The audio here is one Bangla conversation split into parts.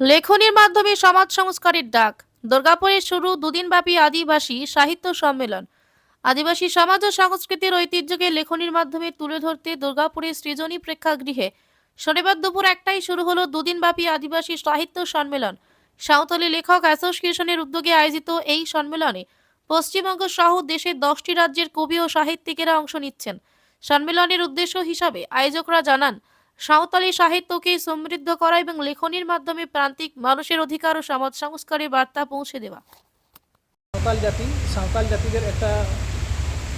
লেখনীর মাধ্যমে সমাজ সংস্কারের ডাক। দুর্গাপুরে শুরু দুদিনব্যাপী আদিবাসী সাহিত্য সম্মেলন। আদিবাসী সমাজ ও সংস্কৃতির ঐতিহ্যকে লেখনীর মাধ্যমে তুলে ধরতে দুর্গাপুরের সৃজনী প্রেক্ষাগৃহে শনিবার দুপুর একটাই শুরু হলো দুদিনব্যাপী আদিবাসী সাহিত্য সম্মেলন। সাঁওতালি লেখক অ্যাসোসিয়েশনের উদ্যোগে আয়োজিত এই সম্মেলনে পশ্চিমবঙ্গ সহ দেশের দশটি রাজ্যের কবি ও সাহিত্যিকেরা অংশ নিচ্ছেন। সম্মেলনের উদ্দেশ্য হিসাবে আয়োজকরা জানান সাঁওতালি সাহিত্যকে সমৃদ্ধ করা এবং লেখনীর মাধ্যমে প্রান্তিক মানুষের অধিকার ও সমাজ সংস্কারের বার্তা পৌঁছে দেওয়া। সাঁওতাল জাতি সাঁওতাল জাতিদের একটা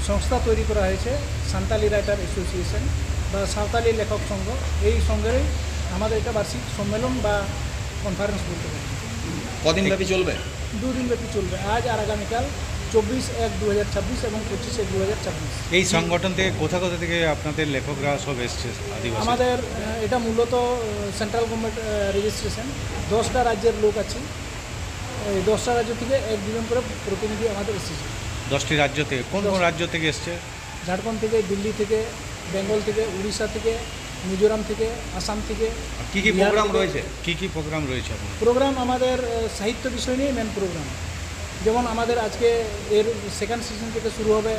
সংস্থা তৈরি করা হয়েছে সান্তালি রাইটার অ্যাসোসিয়েশন বা সাঁওতালি লেখক সংঘ। এই সঙ্গেরই আমাদের এটা বার্ষিক সম্মেলন বা কনফারেন্স বলতে পারি। কদিন ব্যাপী চলবে? দুদিন ব্যাপী চলবে। আজ আর আগামীকাল চব্বিশ এক দু হাজার ছাব্বিশ এবং পঁচিশ এক দু হাজার ছাব্বিশ। এই সংগঠন থেকে কোথা কোথা থেকে আপনাদের লেখকরা সব এসছে আদিবাসী? আমাদের এটা মূলত সেন্ট্রাল গভর্নমেন্ট রেজিস্ট্রেশন দশটা রাজ্যের লোক আছে। এই দশটা রাজ্য থেকে এক দুজন করে প্রতিনিধি আমাদের এসেছে। দশটি রাজ্য থেকে কোন কোন রাজ্য থেকে এসছে? ঝাড়খণ্ড থেকে দিল্লি থেকে বেঙ্গল থেকে উড়িষ্যা থেকে মিজোরাম থেকে আসাম থেকে। কি কি প্রোগ্রাম রয়েছে? কি কি প্রোগ্রাম রয়েছে প্রোগ্রাম আমাদের সাহিত্য বিষয় নিয়ে মেন প্রোগ্রাম যেমন আমাদের আজকে এর সেকেন্ড সিজন থেকে শুরু হবে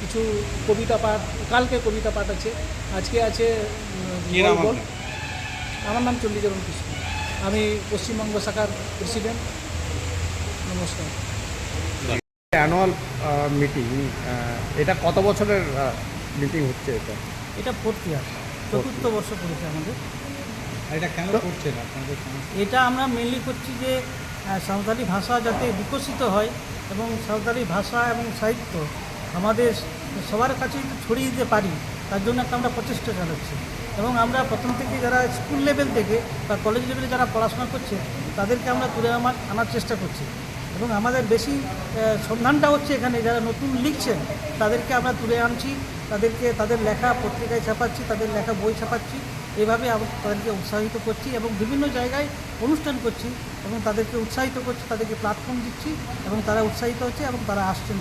কিছু কবিতা পাঠ কালকে কবিতা পাঠ আছে। আজকে আছে গল্প। আমার নাম চণ্ডীচরণ কৃষ্ণ। আমি পশ্চিমবঙ্গ শাখার প্রেসিডেন্ট নমস্কার। অ্যানুয়াল মিটিং এটা কত বছরের মিটিং হচ্ছে এটা? এটা ফোর্থ ইয়ার চতুর্থ বর্ষ পড়েছে আমাদের। এটা কেন করছেন আপনাদের? এটা আমরা মেনলি করছি যে সাঁওতালি ভাষা যাতে বিকশিত হয় এবং সাঁওতালি ভাষা এবং সাহিত্য আমাদের সবার কাছে ছড়িয়ে দিতে পারি, তার জন্য একটা আমরা প্রচেষ্টা চালাচ্ছি। এবং আমরা প্রথম থেকে যারা স্কুল লেভেল থেকে বা কলেজ লেভেলে যারা পড়াশোনা করছে, তাদেরকে আমরা তুলে আমার আনার চেষ্টা করছি। এবং আমাদের বেশি সন্ধানটা হচ্ছে এখানে যারা নতুন লিখছেন, তাদেরকে আমরা তুলে আনছি। তাদেরকে, তাদের লেখা পত্রিকায় ছাপাচ্ছি, তাদের লেখা বই ছাপাচ্ছি, এভাবে তাদেরকে উৎসাহিত করছি এবং বিভিন্ন জায়গায় অনুষ্ঠান করছি এবং তাদেরকে উৎসাহিত করছি, তাদেরকে প্ল্যাটফর্ম দিচ্ছি এবং তারা উৎসাহিত হচ্ছে এবং তারা আসছেন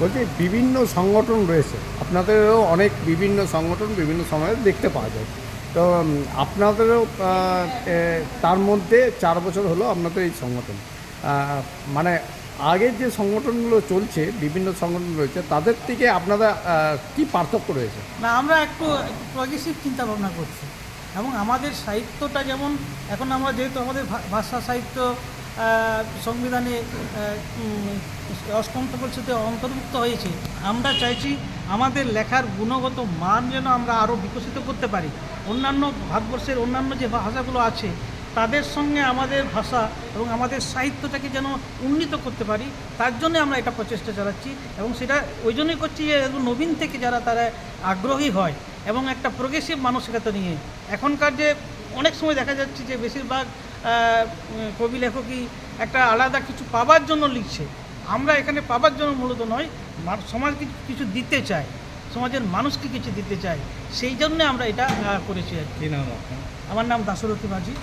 বলছি, বিভিন্ন সংগঠন রয়েছে। আপনাদেরও অনেক বিভিন্ন সংগঠন বিভিন্ন সময়ে দেখতে পাওয়া যায়। তো আপনাদেরও তার মধ্যে চার বছর হলো আপনাদের এই সংগঠন। মানে আগের যে সংগঠনগুলো চলছে, বিভিন্ন সংগঠন রয়েছে, তাদের থেকে আপনারা কি পার্থক্য রয়েছে? না, আমরা একটু প্রগ্রেসিভ চিন্তা ভাবনা করছি। এবং আমাদের সাহিত্যটা যেমন, এখন আমরা যেহেতু আমাদের ভাষা, সাহিত্য সংবিধানে অষ্টম পরিষদে অন্তর্ভুক্ত হয়েছে, আমরা চাইছি আমাদের লেখার গুণগত মান যেন আমরা আরও বিকশিত করতে পারি। অন্যান্য ভারতবর্ষের অন্যান্য যে ভাষাগুলো আছে তাদের সঙ্গে আমাদের ভাষা এবং আমাদের সাহিত্যটাকে যেন উন্নীত করতে পারি তার জন্য আমরা এটা প্রচেষ্টা চালাচ্ছি এবং সেটা ওই জন্যই করছি যে নবীন থেকে যারা তারা আগ্রহী হয় এবং একটা প্রোগ্রেসিভ মানসিকতা নিয়ে। এখনকার যে অনেক সময় দেখা যাচ্ছে যে বেশিরভাগ কবি লেখকই একটা আলাদা কিছু পাবার জন্য লিখছে। আমরা এখানে পাবার জন্য মূলত নয় সমাজকে কিছু দিতে চাই সমাজের মানুষকে কিছু দিতে চাই সেই জন্য আমরা এটা করেছি আর কি। আমার নাম দাশরথী মাঝি।